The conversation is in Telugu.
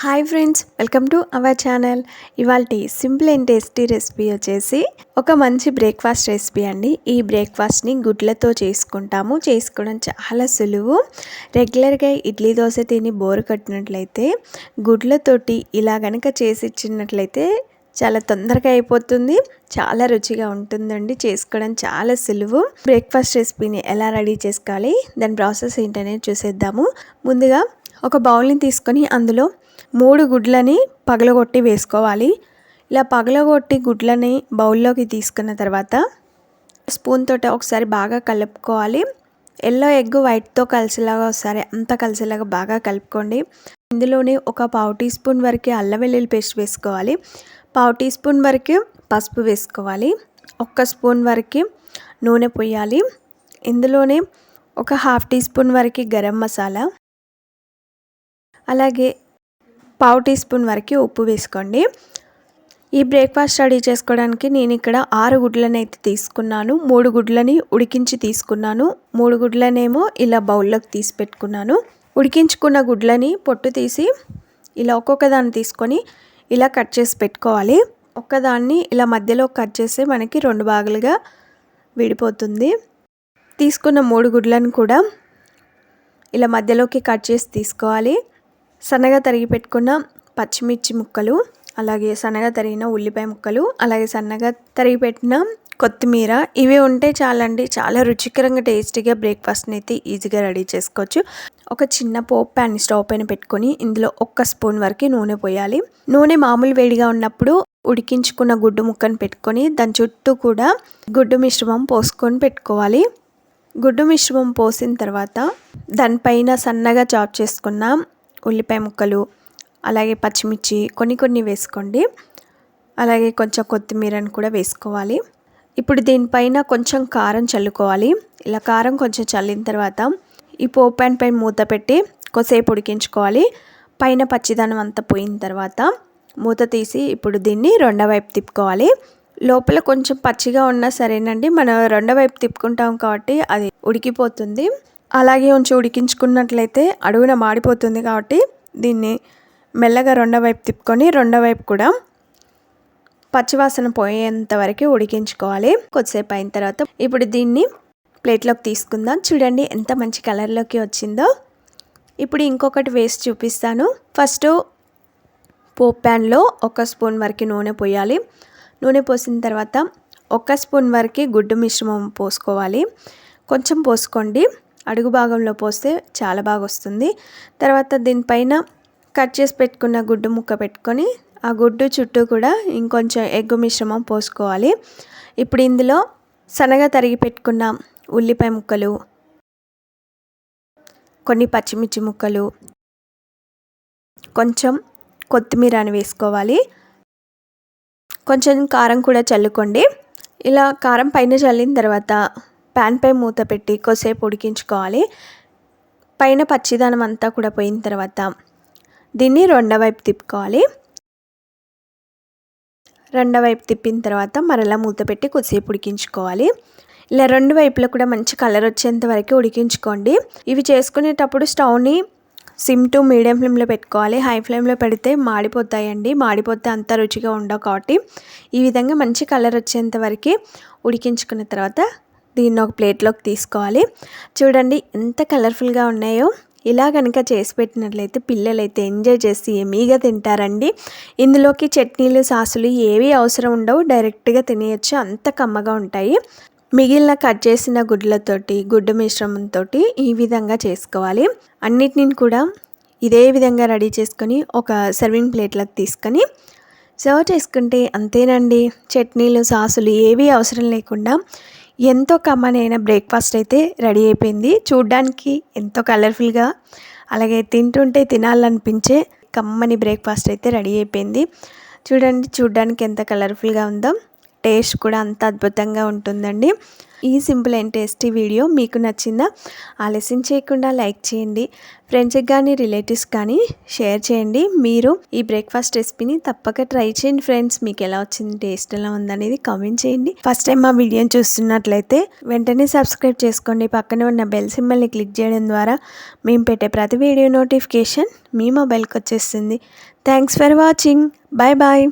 Hi friends welcome to our channel. ఇవాళ సింపుల్ అండ్ టేస్టీ రెసిపీ వచ్చేసి ఒక మంచి బ్రేక్ఫాస్ట్ రెసిపీ అండి. ఈ బ్రేక్ఫాస్ట్ని గుడ్లతో చేసుకుంటాము. చేసుకోవడం చాలా సులువు. రెగ్యులర్గా ఇడ్లీ దోశ తిని బోరు కట్టినట్లయితే గుడ్లతోటి ఇలా కనుక చేసి ఇచ్చినట్లయితే చాలా తొందరగా అయిపోతుంది. చాలా రుచిగా ఉంటుందండి. చేసుకోవడం చాలా సులువు. బ్రేక్ఫాస్ట్ రెసిపీని ఎలా రెడీ చేసుకోవాలి దాని ప్రాసెస్ ఏంటనేది చూసేద్దాము. ముందుగా ఒక బౌల్ని తీసుకొని అందులో మూడు గుడ్లని పగలగొట్టి వేసుకోవాలి. ఇలా పగలగొట్టి గుడ్లని బౌల్లోకి తీసుకున్న తర్వాత స్పూన్ తోటి ఒకసారి బాగా కలుపుకోవాలి. ఎల్లో ఎగ్ వైట్తో కలిసేలాగా ఒకసారి అంతా కలిసేలాగా బాగా కలుపుకోండి. ఇందులోనే ఒక పావు టీ స్పూన్ వరకు అల్లం వెల్లుల్లి పేస్ట్ వేసుకోవాలి. పావు టీ స్పూన్ వరకు పసుపు వేసుకోవాలి. ఒక్క స్పూన్ వరకు నూనె పోయాలి. ఇందులోనే ఒక హాఫ్ టీ స్పూన్ వరకు గరం మసాలా. అలాగే పావు టీ స్పూన్ వరకు ఉప్పు వేసుకోండి. ఈ బ్రేక్ఫాస్ట్ రెడీ చేసుకోవడానికి నేను ఇక్కడ ఆరు గుడ్లని అయితే తీసుకున్నాను. మూడు గుడ్లని ఉడికించి తీసుకున్నాను. మూడు గుడ్లనేమో ఇలా బౌల్లోకి తీసి పెట్టుకున్నాను. ఉడికించుకున్న గుడ్లని పొట్టు తీసి ఇలా ఒక్కొక్క దాన్ని తీసుకొని ఇలా కట్ చేసి పెట్టుకోవాలి. ఒక్కదాన్ని ఇలా మధ్యలో కట్ చేస్తే మనకి రెండు భాగాలుగా విడిపోతుంది. తీసుకున్న మూడు గుడ్లను కూడా ఇలా మధ్యలోకి కట్ చేసి తీసుకోవాలి. సన్నగా తరిగి పెట్టుకున్న పచ్చిమిర్చి ముక్కలు అలాగే సన్నగా తరిగిన ఉల్లిపాయ ముక్కలు అలాగే సన్నగా తరిగి పెట్టిన కొత్తిమీర ఇవి ఉంటే చాలండి. చాలా రుచికరంగా టేస్టీగా బ్రేక్ఫాస్ట్ని అయితే ఈజీగా రెడీ చేసుకోవచ్చు. ఒక చిన్న పోప్ ప్యాన్ స్టవ్ పైన పెట్టుకొని ఇందులో ఒక్క స్పూన్ వరకు నూనె పోయాలి. నూనె మామూలు వేడిగా ఉన్నప్పుడు ఉడికించుకున్న గుడ్డు ముక్కను పెట్టుకొని దాని చుట్టూ కూడా గుడ్డు మిశ్రమం పోసుకొని పెట్టుకోవాలి. గుడ్డు మిశ్రమం పోసిన తర్వాత దానిపైన సన్నగా చాప్ చేసుకున్న ఉల్లిపాయ ముక్కలు అలాగే పచ్చిమిర్చి కొన్ని కొన్ని వేసుకోండి. అలాగే కొంచెం కొత్తిమీరని కూడా వేసుకోవాలి. ఇప్పుడు దీనిపైన కొంచెం కారం చల్లుకోవాలి. ఇలా కారం కొంచెం చల్లిన తర్వాత ఈ పోప్ ప్యాన్ పైన మూత పెట్టి కొద్దిసేపు ఉడికించుకోవాలి. పైన పచ్చిదనం అంతా పోయిన తర్వాత మూత తీసి ఇప్పుడు దీన్ని రెండో వైపు తిప్పుకోవాలి. లోపల కొంచెం పచ్చిగా ఉన్నా సరేనండి. మనం రెండో వైపు తిప్పుకుంటాం కాబట్టి అది ఉడికిపోతుంది. అలాగే ఉంచి ఉడికించుకున్నట్లయితే అడుగున మాడిపోతుంది కాబట్టి దీన్ని మెల్లగా రెండో వైపు తిప్పుకొని రెండో వైపు కూడా పచ్చివాసన పోయేంత వరకు ఉడికించుకోవాలి. కొద్దిసేపు అయిన తర్వాత ఇప్పుడు దీన్ని ప్లేట్లోకి తీసుకుందాం. చూడండి ఎంత మంచి కలర్లోకి వచ్చిందో. ఇప్పుడు ఇంకొకటి వేసి చూపిస్తాను. ఫస్ట్ పోప్ ప్యాన్లో ఒక స్పూన్ వరకు నూనె పోయాలి. నూనె పోసిన తర్వాత ఒక స్పూన్ వరకు గుడ్డు మిశ్రమం పోసుకోవాలి. కొంచెం పోసుకోండి. అడుగు భాగంలో పోస్తే చాలా బాగా వస్తుంది తర్వాత దీనిపైన కట్ చేసి పెట్టుకున్న గుడ్డు ముక్క పెట్టుకొని ఆ గుడ్డు చుట్టూ కూడా ఇంకొంచెం ఎగ్గు మిశ్రమం పోసుకోవాలి. ఇప్పుడు ఇందులో సన్నగా తరిగి పెట్టుకున్న ఉల్లిపాయ ముక్కలు కొన్ని పచ్చిమిర్చి ముక్కలు కొంచెం కొత్తిమీర అని వేసుకోవాలి. కొంచెం కారం కూడా చల్లుకోండి. ఇలా కారం పైన చల్లిన తర్వాత ప్యాన్పై మూత పెట్టి కొద్దిసేపు ఉడికించుకోవాలి. పైన పచ్చిదనం అంతా కూడా పోయిన తర్వాత దీన్ని రెండో వైపు తిప్పుకోవాలి. రెండో వైపు తిప్పిన తర్వాత మరలా మూత పెట్టి కొద్దిసేపు ఉడికించుకోవాలి. ఇలా రెండు వైపులో కూడా మంచి కలర్ వచ్చేంత వరకు ఉడికించుకోండి. ఇవి చేసుకునేటప్పుడు స్టవ్ని సిమ్ టు మీడియం ఫ్లేమ్లో పెట్టుకోవాలి. హై ఫ్లేమ్లో పెడితే మాడిపోతాయండి. మాడిపోతే అంత రుచిగా ఉండవు కాబట్టి ఈ విధంగా మంచి కలర్ వచ్చేంత వరకు ఉడికించుకున్న తర్వాత దీన్ని ఒక ప్లేట్లోకి తీసుకోవాలి. చూడండి ఎంత కలర్ఫుల్గా ఉన్నాయో. ఇలా కనుక చేసి పెట్టినట్లయితే పిల్లలైతే ఎంజాయ్ చేసి ఎమీగా తింటారండి. ఇందులోకి చట్నీలు సాసులు ఏవి అవసరం ఉండవు. డైరెక్ట్గా తినేయచ్చు. అంత కమ్మగా ఉంటాయి. మిగిలిన కట్ చేసిన గుడ్లతోటి గుడ్డు మిశ్రమంతో ఈ విధంగా చేసుకోవాలి. అన్నిటిని కూడా ఇదే విధంగా రెడీ చేసుకొని ఒక సర్వింగ్ ప్లేట్లకు తీసుకొని సర్వ్ చేసుకుంటే అంతేనండి. చట్నీలు సాసులు ఏవి అవసరం లేకుండా ఎంతో కమ్మనైన బ్రేక్ఫాస్ట్ అయితే రెడీ అయిపోయింది. చూడ్డానికి ఎంతో కలర్ఫుల్గా అలాగే తింటుంటే తినాలనిపించే కమ్మని బ్రేక్ఫాస్ట్ అయితే రెడీ అయిపోయింది. చూడండి చూడ్డానికి ఎంత కలర్ఫుల్గా ఉందో. టేస్ట్ కూడా అంత అద్భుతంగా ఉంటుందండి. ఈ సింపుల్ అండ్ టేస్టీ వీడియో మీకు నచ్చిందా? ఆలస్యం చేయకుండా లైక్ చేయండి. ఫ్రెండ్స్కి కానీ రిలేటివ్స్ కానీ షేర్ చేయండి. మీరు ఈ బ్రేక్ఫాస్ట్ రెసిపీని తప్పక ట్రై చేయండి ఫ్రెండ్స్ మీకు ఎలా వచ్చింది టేస్ట్ ఎలా ఉందనేది కామెంట్ చేయండి. ఫస్ట్ టైం మా వీడియోని చూస్తున్నట్లయితే వెంటనే సబ్స్క్రైబ్ చేసుకోండి. పక్కనే ఉన్న బెల్ సింబల్ని క్లిక్ చేయడం ద్వారా మేము పెట్టే ప్రతి వీడియో నోటిఫికేషన్ మీ మొబైల్కి వచ్చేస్తుంది. Thanks for watching bye bye